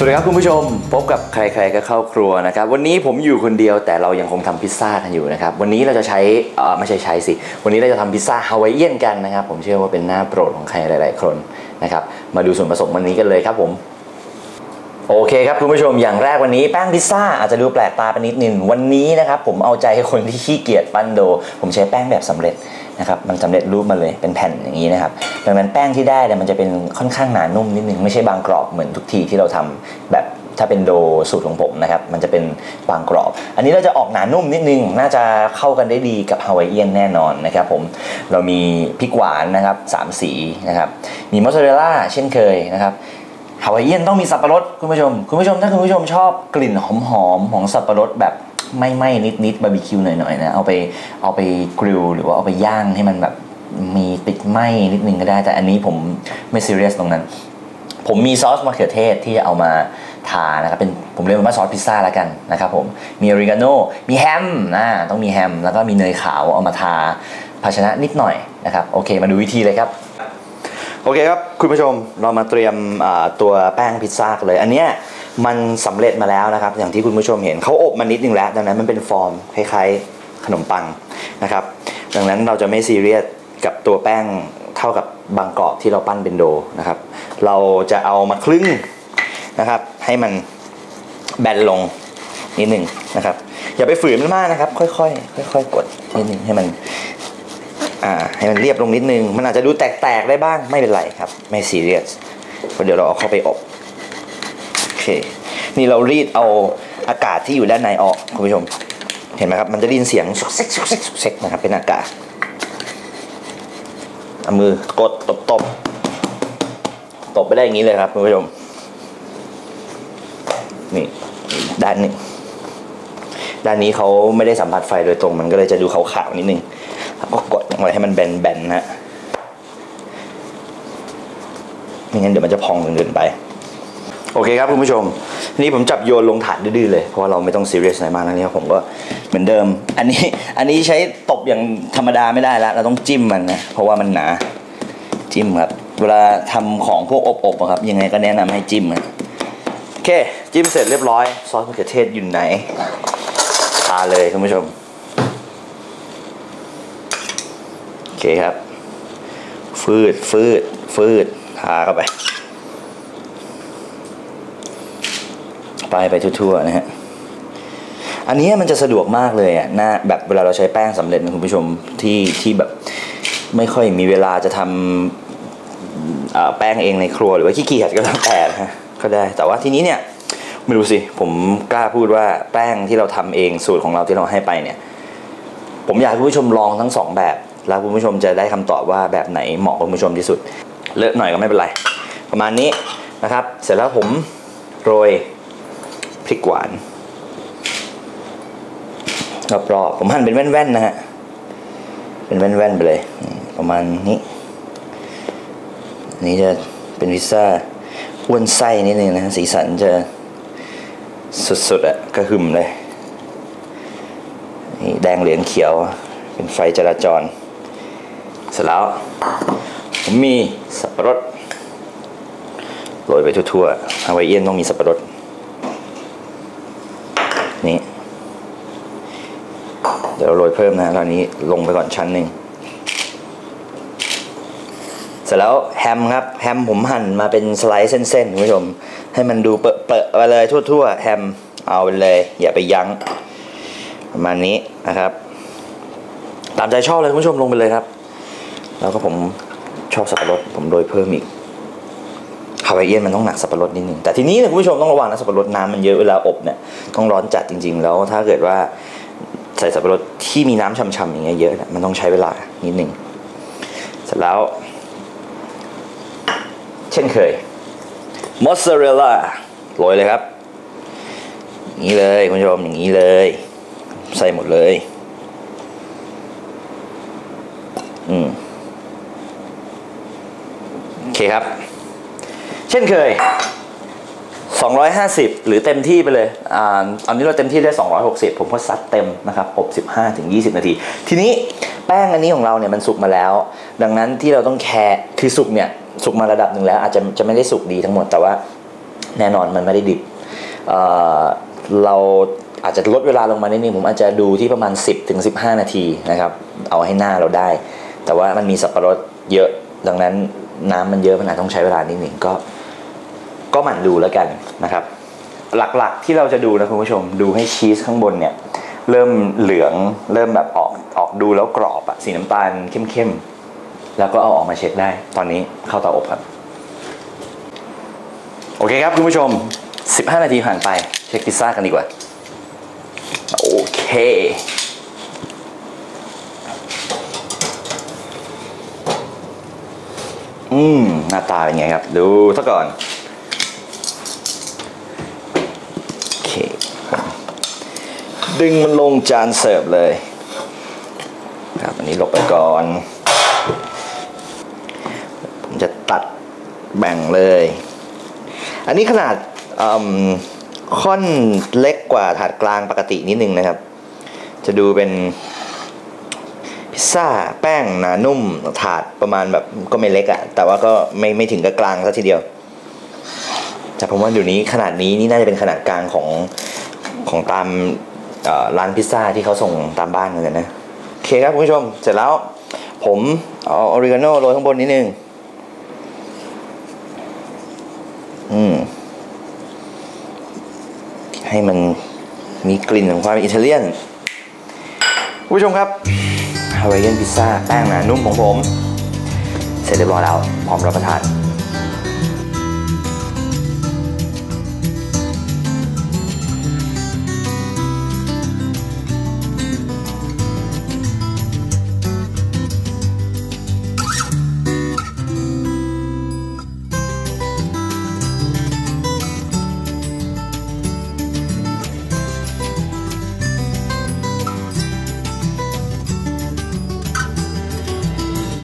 สวัสดีครับคุณผู้ชมพบกับใครๆก็เข้าครัวนะครับวันนี้ผมอยู่คนเดียวแต่เรายังคงทำพิซซ่ากันอยู่นะครับวันนี้เราจะใช้เอ่อไม่ใช่ใช้สิวันนี้เราจะทำพิซซ่าฮาวายเอียนกันนะครับผมเชื่อว่าเป็นหน้าโปรดของใครหลาย ๆ คนนะครับมาดูส่วนผสมวันนี้กันเลยครับผมโอเคครับคุณผู้ชมอย่างแรกวันนี้แป้งพิซซ่าอาจจะดูแปลกตาไปนิดนึงวันนี้นะครับผมเอาใจให้คนที่ขี้เกียจปั้นโด ผมใช้แป้งแบบสำเร็จ นะครับมันสำเร็จรูปมาเลยเป็นแผ่นอย่างนี้นะครับดังนั้นแป้งที่ได้เนี่ยมันจะเป็นค่อนข้างหนานุ่มนิดนึงไม่ใช่บางกรอบเหมือนทุกทีที่เราทำแบบถ้าเป็นโดสูตรของผมนะครับมันจะเป็นบางกรอบ อันนี้เราจะออกหนานุ่มนิดนึง น่าจะเข้ากันได้ดีกับฮาวายเอียนแน่นอนนะครับผมเรามีพริกหวานนะครับสามสีนะครับมีมอสซาเรลล่าเช่นเคยนะครับฮาวายเอียนต้องมีสับปะรดคุณผู้ชม คุณผู้ชมถ้าคุณผู้ชมชอบกลิ่นหอมๆของสับปะรดแบบ ไม่ไหม้นิดๆบาร์บีคิวหน่อยๆนะเอาไปเอาไปกริลหรือว่าเอาไปย่างให้มันแบบมีติดไหม้นิดนึงก็ได้ แต่อันนี้ผมไม่ซีเรียสตรงนั้น ผมมีซอสมะเขือเทศที่จะเอามาทานะครับเป็นผมเรียกมันว่าซอสพิซซ่าแล้วกันนะครับผมมีออริกาโนมีแฮมนะต้องมีแฮม แล้วก็มีเนยขาวเอามาทาภาชนะนิดหน่อยนะครับโอเค มาดูวิธีเลยครับ โอเคครับ คุณผู้ชมเรามาเตรียมตัวแป้งพิซซ่ากันเลย อันเนี้ยมันสำเร็จมาแล้วนะครับ อย่างที่คุณผู้ชมเห็นเขาอบมานิดนึงแล้ว ดังนั้นมันเป็นฟอร์มคล้ายๆขนมปังนะครับ ดังนั้นเราจะไม่ซีเรียสกับตัวแป้งเท่ากับบางกรอบที่เราปั้นเป็นโดนะครับ เราจะเอามาคลึงนะครับ ให้มันแบนลงนิดหนึ่งนะครับ อย่าไปฝืนมันมากนะครับ ค่อยๆค่อยๆกดนิดหนึ่งให้มัน อ่าให้มันเรียบลงนิดนึง มันอาจจะดูแตกๆได้บ้างไม่เป็นไรครับ ไม่ซีเรียสเพราะเดี๋ยวเราเอาเข้าไปอบโอเคนี่เรารีดเอาอากาศที่อยู่ด้านในออกคุณผู้ชม เห็นไหมครับ มันจะได้ยินเสียงสุกเซ็กสุกเซ็กสุกเซ็กนะครับ เป็นอากาศเอามือกดตบตบตบไปได้อย่างนี้เลยครับคุณผู้ชมนี่ด้านหนึ่งด้านนี้เขาไม่ได้สัมผัสไฟโดยตรง มันก็เลยจะดูขาวๆนิดนึง แล้วก็กดลงไปให้มันแบนๆนะฮะไม่งั้นเดี๋ยวมันจะพองเกินไป โอเคครับคุณผู้ชม นี่ผมจับโยนลงถาดดื้อๆเลย เพราะว่าเราไม่ต้องซีเรียสอะไรมากนะเนี่ยผมก็เหมือนเดิม อันนี้อันนี้ใช้ตบอย่างธรรมดาไม่ได้แล้วเราต้องจิ้มมันนะเพราะว่ามันหนาจิ้มครับเวลาทำของพวกอบๆอะครับยังไงก็แนะนำให้จิ้มโอเค จิ้มเสร็จเรียบร้อย ซอสมะเขือเทศอยู่ไหนทาเลยคุณผู้ชม โอ เคครับ ฟืดฟืดฟืดทาเข้าไป ไปไปทั่วๆนะฮะอันนี้มันจะสะดวกมากเลยอะหน้าแบบเวลาเราใช้แป้งสำเร็จนะคุณผู้ชมที่ที่แบบไม่ค่อยมีเวลาจะทำเอ่อแป้งเองในครัวหรือว่าขี้เกียจก็แล้วแต่นะฮะก็ได้ แต่ว่าทีนี้เนี่ยไม่รู้สิผมกล้าพูดว่าแป้งที่เราทำเองสูตรของเราที่เราให้ไปเนี่ย ผมอยากให้คุณผู้ชมลองทั้งสองแบบ แล้วคุณผู้ชมจะได้คำตอบว่าแบบไหนเหมาะกับคุณผู้ชมที่สุด เลอะหน่อยก็ไม่เป็นไร ประมาณนี้นะครับ เสร็จแล้วผมโรยพริกหวานรอบๆผมหั่นเป็นแว่นๆนะฮะเป็นแว่นๆไปเลย ประมาณนี้นี้จะเป็นพิซซ่าอ้วนไส้นิดนึงนะฮะสีสันจะสุดๆอะกระหึ่มเลยนี่แดงเหลืองเขียว เป็นไฟจราจร เสร็จแล้วผมมีสับปะรดโรยไปทั่วๆฮาวายเอียนต้องมีสับปะรดนี่เดี๋ยวโรยเพิ่มนะตอนนี้ลงไปก่อนชั้นหนึ่งเสร็จแล้วแฮมครับแฮมผมหั่นมาเป็นสไลด์เส้นๆคุณผู้ชม ให้มันดูเปอะๆไปเลยทั่วๆแฮมเอาไปเลยอย่าไปยั้งประมาณนี้นะครับ ตามใจชอบเลยคุณผู้ชมลงไปเลยครับ แล้วก็ผมชอบสับปะรดผมโรยเพิ่มอีกฮาวายเอียนมันต้องหนักสับปะรดนิดนึงแต่ทีนี้เนี่ยคุณผู้ชมต้องระวังนะสับปะรดน้ำมันเยอะเวลาอบเนี่ยต้องร้อนจัดจริง ๆ แล้วถ้าเกิดว่าใส่สับปะรดที่มีน้ำช่ำๆอย่างเงี้ยเยอะมันต้องใช้เวลานิดนึงเสร็จแล้ว เช่นเคยมอสซาเรลล่าโรยเลยครับอย่างนี้เลยคุณผู้ชมอย่างนี้เลย ใส่หมดเลย อืมโอ เคครับ เช่นเคย 250 หรือเต็มที่ไปเลยอ่าอันนี้เราเต็มที่ได้ 260 ผมก็ซัดเต็มนะครับอบ 15ถึง20 นาที ทีนี้แป้งอันนี้ของเราเนี่ยมันสุกมาแล้ว ดังนั้นที่เราต้องแคร์คือสุกเนี่ยสุกมาระดับหนึ่งแล้ว อาจจะจะไม่ได้สุกดีทั้งหมดแต่ว่าแน่นอนมันไม่ได้ดิบเอ่อเราอาจจะลดเวลาลงมานิดนึงผมอาจจะดูที่ประมาณ 10ถึง15 นาทีนะครับ เอาให้หน้าเราได้ แต่ว่ามันมีสับปะรดเยอะดังนั้น น้ำมันเยอะมันอาจต้องใช้เวลานิดหนึ่งก็ก็หมั่นดูแล้วกันนะครับ หลักๆที่เราจะดูนะคุณผู้ชมดูให้ชีสข้างบนเนี่ยเริ่มเหลืองเริ่มแบบออกออกดูแล้วกรอบอะสีน้ำตาลเข้มๆแล้วก็เอาออกมาเช็คได้ ตอนนี้เข้าเตาอบครับโอเคครับคุณผู้ชม 15 นาทีผ่านไปเช็คพิซซ่ากันดีกว่า โอเค อืมหน้าตาเป็นไงครับ ดูซะก่อนโอเคดึงมันลงจานเสิร์ฟเลย ครับอันนี้ลบไปก่อน ผมจะตัดแบ่งเลย อันนี้ขนาดค่อนเล็กกว่าถาดกลางปกตินิดนึงนะครับ จะดูเป็น ซ่าแป้งหนานุ่มถาดประมาณแบบก็ไม่เล็กอะแต่ว่าก็ไม่ไม่ถึงกับกลางซะทีเดียว แต่ผมว่าเดี๋ยวนี้ขนาดนี้นี่น่าจะเป็นขนาดกลางของของตามร้านพิซซ่าที่เขาส่งตามบ้านกันนะโอเคครับคุณผู้ชม เสร็จแล้ว ผมเอาออริกาโนโรยข้างบนนิดนึงอืมให้มันมีกลิ่นของความอิตาเลียนผู้ชมครับ ฮาวายเอียนพิซซ่าแป้งหนานุ่มของผม เสร็จเรียบร้อยแล้วพร้อมรับประทาน